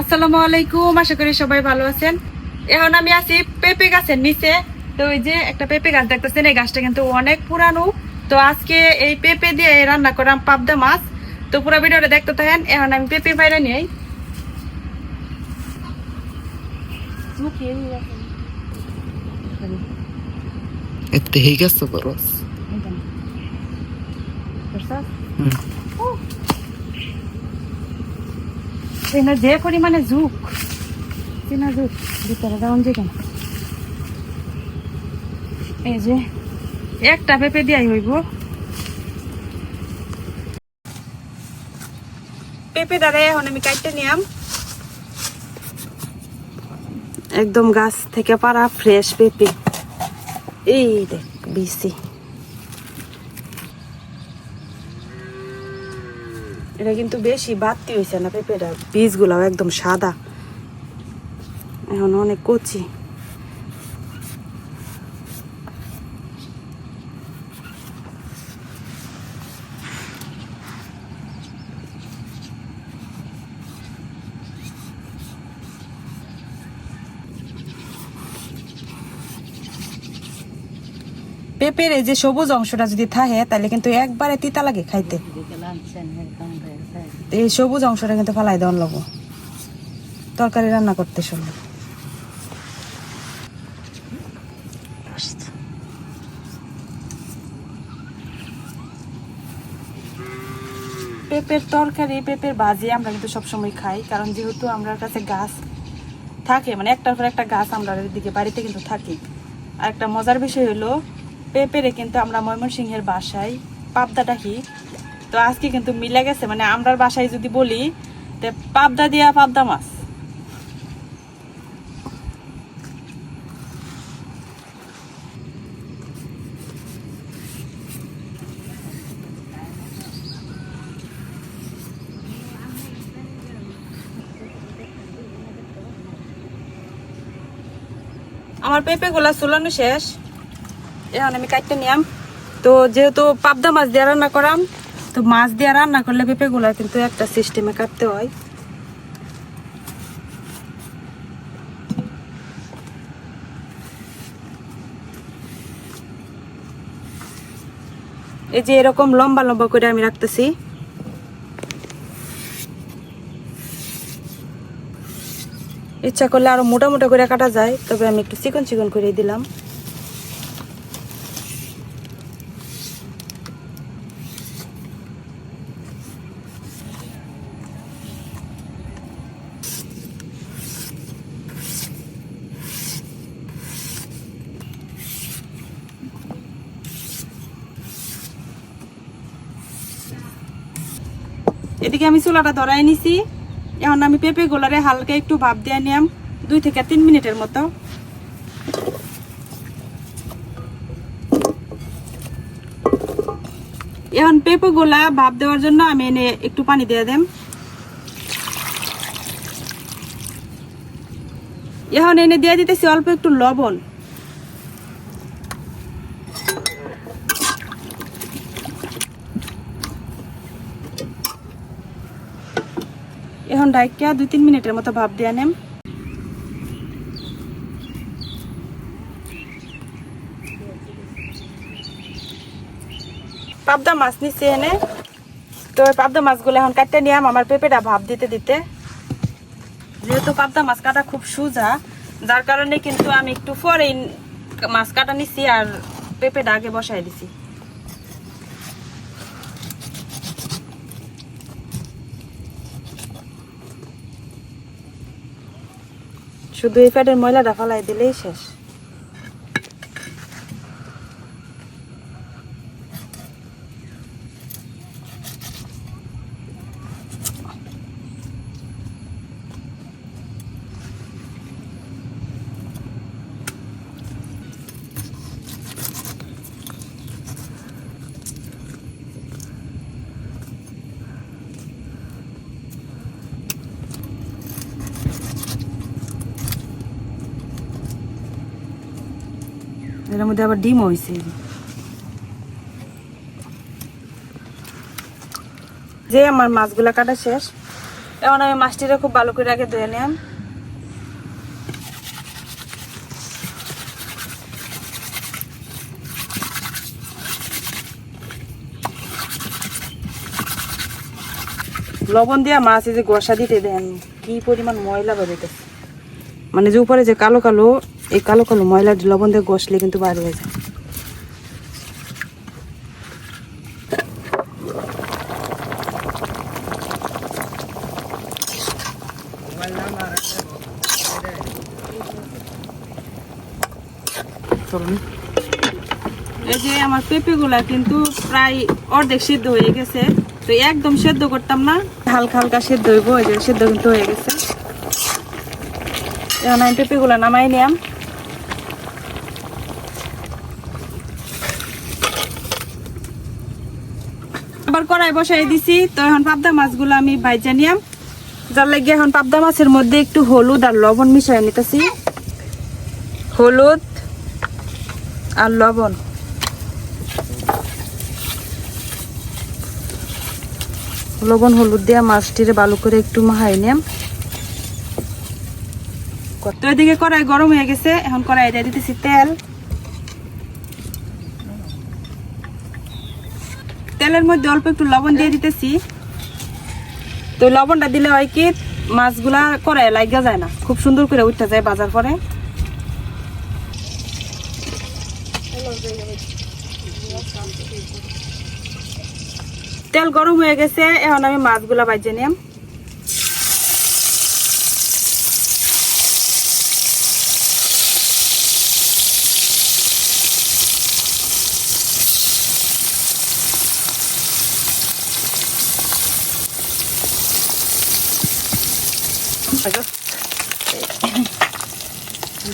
আসসালামু আলাইকুম আশা করি সবাই ভালো আছেন। এখন আমি আছি পেঁপে গাছের নিচে। তো ওই যে একটা পেঁপে গাছ দেখতেছেন এই গাছটা কিন্তু অনেক পুরানো। তো আজকে এই পেঁপে দিয়ে রান্না করাম পাবদা মাছ। তো পুরো ভিডিওটা দেখতে থাকেন এখন আমি পেঁপে বাইরে গেছে বরস সেনা যে পরিমাণে ঝুঁক সেনা ঝুঁক ভিতরে যাওন যে কেন এই যে, একটা পেঁপে দিয়াই হইব। পেঁপে দ্বারা এখন আমি কাটতে নিয়াম। একদম গাছ থেকে পারা ফ্রেশ পেঁপে। এই দেখ বিসি এটা কিন্তু বেশি বাড়তি হয়েছে না, পেঁপেটা বীজগুলাও একদম সাদা। এখন অনেক কচি। পেঁপের এই যে সবুজ অংশটা যদি থাকে, তাহলে কিন্তু একবারে তিতা লাগে খাইতে। এই সবুজ অংশটা কিন্তু ফালাই দেওয়ার লাগবো তরকারি রান্না করতে সময় পেঁপের তরকারি, পেঁপের ভাজি আমরা কিন্তু সবসময় খাই, কারণ যেহেতু আমরা কাছে গাছ থাকে মানে একটার পর একটা গাছ আমরা দিকে বাড়িতে কিন্তু থাকি। আর একটা মজার বিষয় হলো, পেঁপেরে কিন্তু আমরা ময়মনসিংহের বাসায় পাবদা ডাকি তো আজকে কিন্তু মিলে গেছে মানে আমরার বাসায় যদি বলি পাবদা দিয়া পাবদা মাছ। আমার পেঁপে গুলা চুলানো শেষ। এখন আমি কাটতে নিয়াম। তো যেহেতু পাবদা মাছ দিয়ে রান্না করাম তো মাছ দিয়ে রান্না করলে পেঁপে গুলা কিন্তু একটা সিস্টেমে কাটতে হয়। এই যে এরকম লম্বা লম্বা করে আমি রাখতেছি। ইচ্ছা করলে আরও মোটা মোটা করে কাটা যায়, তবে আমি একটু চিকন চিকন করে দিলাম। এদিকে আমি চুলাটা ধরাই নিছি। এখন আমি পেঁপে গোলারে হালকা একটু ভাপ দিয়ে নিলাম দুই থেকে তিন মিনিটের মতো। এখন পেঁপে গোলা ভাপ দেওয়ার জন্য আমি এনে একটু পানি দিয়ে দেম। এখন এনে দিয়ে দিতেছি অল্প একটু লবণ। এখন ডাইকিয়া দুই, তিন মিনিটের মতো ভাপ দিয়ে নেম। পাবদা মাছ নিচ্ছে এনে। তো পাবদা মাছগুলো এখন কাটতে নিয়াম, আমার পেঁপেটা ভাব দিতে দিতে। যেহেতু পাবদা মাছ কাটা খুব সোজা, যার কারণে কিন্তু আমি একটু পরে মাছ কাটা নিছি আর পেঁপেটা আগে বসাই দিছি। শুধু এই প্যাডের ময়লাটা ফালাই দিলেই শেষ। এর মধ্যে আবার ডিম হয়েছে যে আমার মাছগুলা কাটা শেষ, এখন আমি মাছটিরে খুব ভালো করে আগে ধুয়ে নিলাম লবণ দিয়া মাছ এই যে গোসা দিতে দেন, কি পরিমাণ ময়লা বেরোতেছে মানে যে উপরে যে কালো কালো এই কালো কালো ময়লা লবণ দিয়ে গসলে কিন্তু বার হয়ে যায়। এই যে আমার পেঁপেগুলা কিন্তু প্রায় অর্ধেক সিদ্ধ হয়ে গেছে। তো একদম সেদ্ধ করতাম না, হালকা হালকা সেদ্ধ হইব, এই সেদ্ধ কিন্তু হয়ে গেছে। পেঁপেগুলা নামাই নিলাম আবার কড়াই বসাই দিছি। তো এখন পাবদা মাছগুলো আমি ভাইজা নিয়াম। যার লাগে এখন পাবদা মাছের মধ্যে একটু হলুদ আর লবণ মিশাই নিতেছি। হলুদ আর লবণ। লবণ হলুদ দিয়ে মাছটিরে ভালো করে একটু মাহাই নিয়াম। তো এদিকে কড়াই গরম হয়ে গেছে। এখন কড়াই দিয়ে দিতেছি তেল। তেলের মধ্যে অল্প একটু লবণ দিয়ে দিতেছি। তো লবণটা দিলে হয় কি, মাছগুলা করে লাগা যায় না। খুব সুন্দর করে উঠতে যায় বাজার পরে। তেল গরম হয়ে গেছে, এখন আমি মাছগুলা বাজিয়ে নিলাম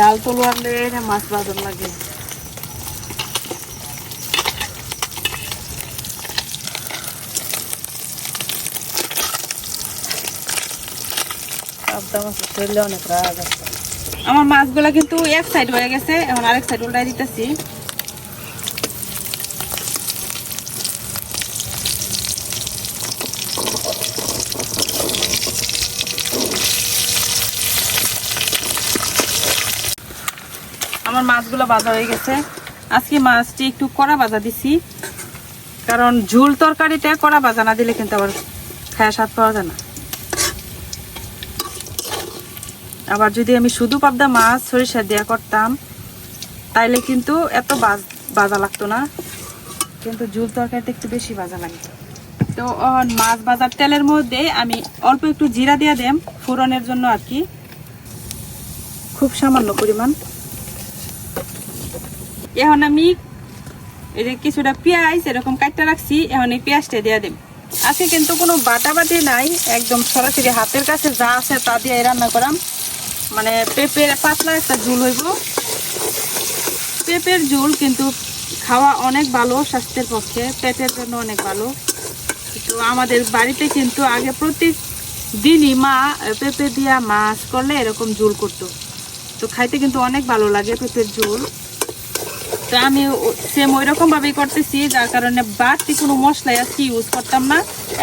ডাল তলু আনলে মাছ বাজার লাগে। আমার মাছগুলা কিন্তু এক সাইড হয়ে গেছে এখন আরেক সাইড উল্টাই দিতেছি। আমার মাছগুলো ভাজা হয়ে গেছে। আজকে মাছটি একটু কড়া বাজা দিছি। কারণ ঝুল তরকারিটা কড়া বাজা না দিলে কিন্তু আবার খায়া স্বাদ পাওয়া যায় না। আবার যদি আমি শুধু পাবদা মাছ সরিষা দেওয়া করতাম, তাইলে কিন্তু এত বাজ লাগতো না। কিন্তু ঝুল তরকারিটা একটু বেশি বাজা লাগে। তো মাছ বাজার তেলের মধ্যে আমি অল্প একটু জিরা দিয়ে দেম, ফোড়নের জন্য আর কি। খুব সামান্য পরিমাণ। এখন আমি এই যে কিছুটা পেঁয়াজ এরকম কাটতে রাখছি, এখন এই পেঁয়াজটা দিয়ে দেব আজকে কিন্তু কোনো বাটা বাটি নাই, একদম সরাসরি হাতের কাছে যা আছে তা দিয়ে রান্না করাম। মানে পেঁপের পাতলা একটা ঝুল হইব। পেঁপের ঝুল কিন্তু খাওয়া অনেক ভালো, স্বাস্থ্যের পক্ষে পেটের জন্য অনেক ভালো। কিন্তু আমাদের বাড়িতে কিন্তু আগে প্রত্যেক দিনই মা, পেঁপে দিয়া মাছ করলে এরকম ঝুল করতো। তো খাইতে কিন্তু অনেক ভালো লাগে পেঁপের ঝুল। তো আমি সেম ওই রকম ভাবেই করতেছি, যার কারণে বাড়তি কোনো মশলাই আজকে ইউজ করতাম না।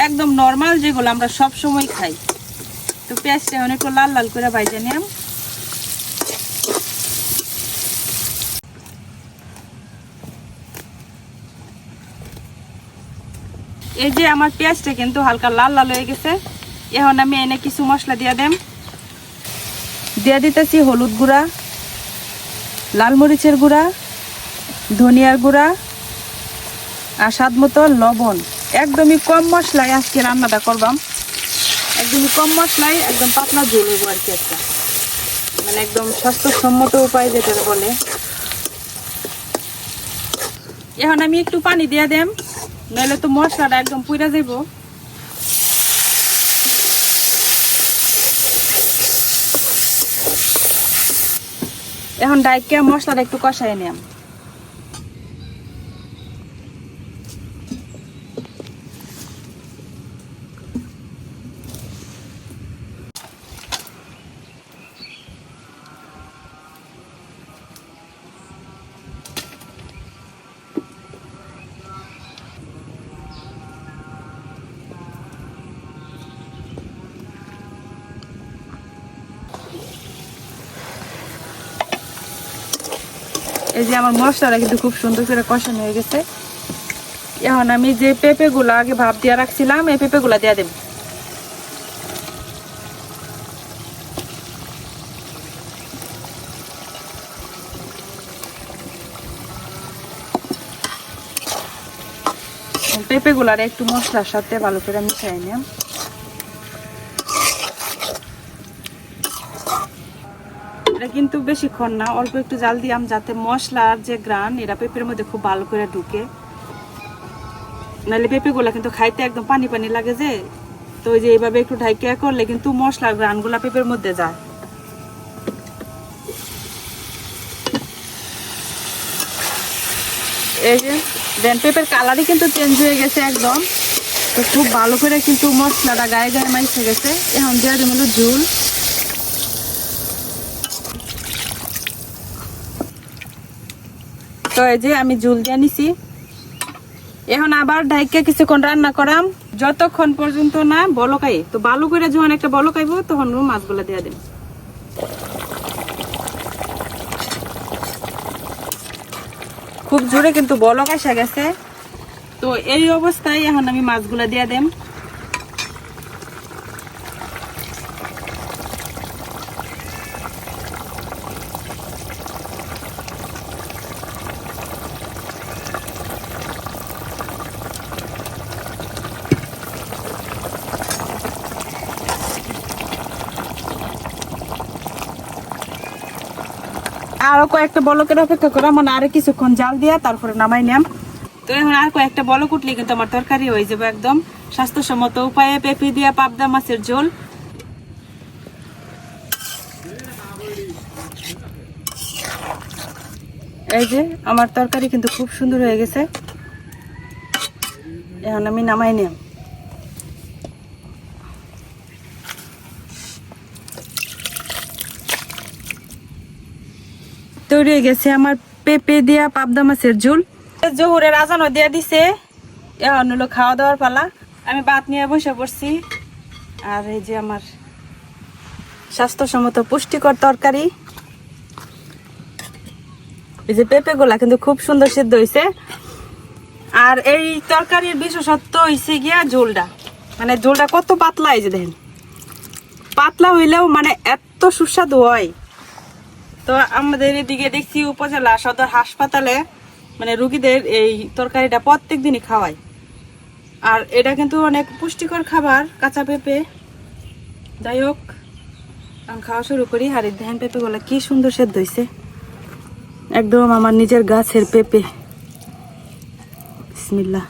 একদম নর্মাল যেগুলো আমরা সব সময় খাই। তো পেঁয়াজটা একটু লাল লাল করে ভাইজে নিলাম। এই যে আমার পেঁয়াজটা কিন্তু হালকা লাল লাল হয়ে গেছে। এখন আমি এনে কিছু মশলা দিয়ে দেম। দিয়ে দিতেছি হলুদ গুঁড়া, লাল মরিচের গুঁড়া, ধনিয়ার গুঁড়া আর স্বাদ মতো লবণ। একদমই কম মশলায় আজকে রান্নাটা করবাম। একদমই কম মশলায় একদম পাতলা ঝোল হইব আর কি একটা। মানে একদম স্বাস্থ্যসম্মত উপায় যেটা বলে। এখন আমি একটু পানি দিয়ে দেম, নইলে তো মশলাটা একদম পুইরা যাইব। এখন ডাইকে মশলাটা একটু কষাই নিলাম। এই যে আমার মশলাটা কিন্তু খুব সুন্দর করে কষানো হয়ে গেছে। এখন আমি যে পেঁপেগুলো আগে ভাপ দিয়ে রাখছিলাম, এই পেঁপেগুলো দিয়ে দেব। পেঁপেগুলার একটু মশলার সাথে ভালো করে মিশাই নিলাম। কিন্তু বেশিক্ষণ না, অল্প একটু জাল দিলাম যাতে মশলার যে গ্রান, এরা পেঁপের মধ্যে খুব ভালো করে ঢুকে। নাহলে পেঁপেগুলা কিন্তু খাইতে একদম পানি পানি লাগে যে। তো ওই যে এইভাবে একটু ঢাইকা করলে কিন্তু মশলার গ্রানগুলা পেঁপের মধ্যে যায়। এই যে, দেন পেঁপের কালারই কিন্তু চেঞ্জ হয়ে গেছে একদম। তো খুব ভালো করে কিন্তু মশলাটা গায়ে গায়ে মাইছে গেছে। এখন দেওয়া দেবো ঝুল। তো এই যে আমি ঝুল দিয়ে নিছি। এখন আবার ডাইকে কিছুক্ষণ রান্না করাম। যতক্ষণ পর্যন্ত না বলকাই তো ভালো করে যখন একটা বলকাইব তখন মাছগুলো দিয়ে দেব খুব জোরে কিন্তু বলক আসা গেছে। তো এই অবস্থায় এখন আমি মাছগুলো দিয়ে দেম। আরও কয়েকটা বলকের অপেক্ষা করা মানে আরও কিছুক্ষণ জাল দিয়া তারপরে নামাই নিলাম তো এখন আর কয়েকটা বলক উঠলে কিন্তু আমার তরকারি হয়ে যাবে একদম স্বাস্থ্যসম্মত উপায়ে পেঁপে দিয়া পাবদা মাছের ঝোল। এই যে আমার তরকারি কিন্তু খুব সুন্দর হয়ে গেছে। এখন আমি নামাই নিলাম তৈরি হয়ে গেছে আমার পেঁপে দিয়া পাবদা মাছের ঝোল। জহুরের আজানও দিয়া দিছে। এখন হলো খাওয়া দাওয়ার পালা। আমি ভাত নিয়ে বসে পড়ছি। আর এই যে আমার স্বাস্থ্যসম্মত পুষ্টিকর তরকারি। এই যে পেঁপে গুলা কিন্তু খুব সুন্দর সিদ্ধ হয়েছে আর এই তরকারির বিশেষত্ব হয়েছে গিয়া ঝোলটা। মানে ঝোলটা কত পাতলা এই যে দেখেন। পাতলা হইলেও মানে এত সুস্বাদু হয়। তো আমাদের এদিকে দেখছি উপজেলা সদর হাসপাতালে মানে রুগীদের এই তরকারিটা প্রত্যেক দিনই খাওয়ায়। আর এটা কিন্তু অনেক পুষ্টিকর খাবার, কাঁচা পেঁপে। যাই হোক, আমি খাওয়া শুরু করি। আর এই ধান পেঁপেগুলো কি সুন্দর সেদ্ধ হয়েছে একদম আমার নিজের গাছের পেঁপে। বিসমিল্লাহ।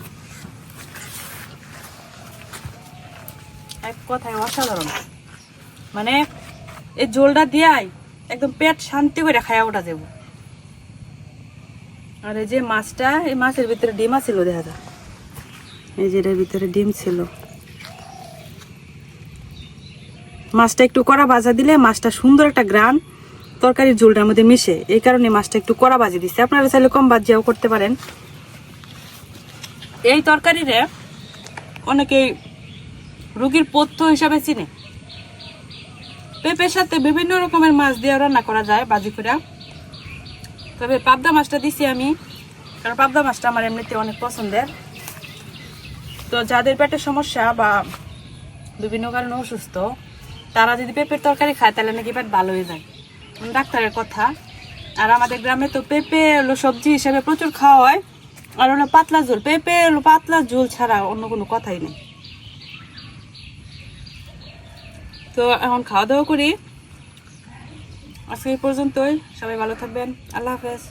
এক কথায় অসাধারণ। মানে এই ঝোলটা দিয়াই একদম পেট শান্তি করে খায়া ওটা দেব। আর এই যে মাছটা, এই মাছের ভিতরে ডিম ছিল দেখা যায় এই যে এটার ভিতরে ডিম ছিল। মাছটা একটু কড়া ভাজা দিলে মাছটা সুন্দর একটা গ্রান, তরকারির ঝোলটার মধ্যে মিশে। এই কারণে মাছটা একটু কড়া ভাজি দিচ্ছে আপনারা চাইলে কম ভাজিয়াও করতে পারেন। এই তরকারিরে অনেকে রুগীর পথ্য হিসাবে চিনে। পেঁপের সাথে বিভিন্ন রকমের মাছ দিয়ে রান্না করা যায়, বাজি করে। তবে পাবদা মাছটা দিছি আমি, কারণ পাবদা মাছটা আমার এমনিতে অনেক পছন্দের। তো যাদের পেটের সমস্যা বা বিভিন্ন কারণে অসুস্থ, তারা যদি পেঁপের তরকারি খায়, তাহলে নাকি পেট ভালো হয়ে যায়। ডাক্তারের কথা। আর আমাদের গ্রামে তো পেঁপে হলো সবজি হিসেবে প্রচুর খাওয়া হয়। আর হলো পাতলা ঝোল, পেঁপে হলো পাতলা ঝোল ছাড়া অন্য কোনো কথাই নেই। তো এখন খাওয়া দাওয়া করি। আজকে এই পর্যন্তই। সবাই ভালো থাকবেন। আল্লাহ হাফেজ।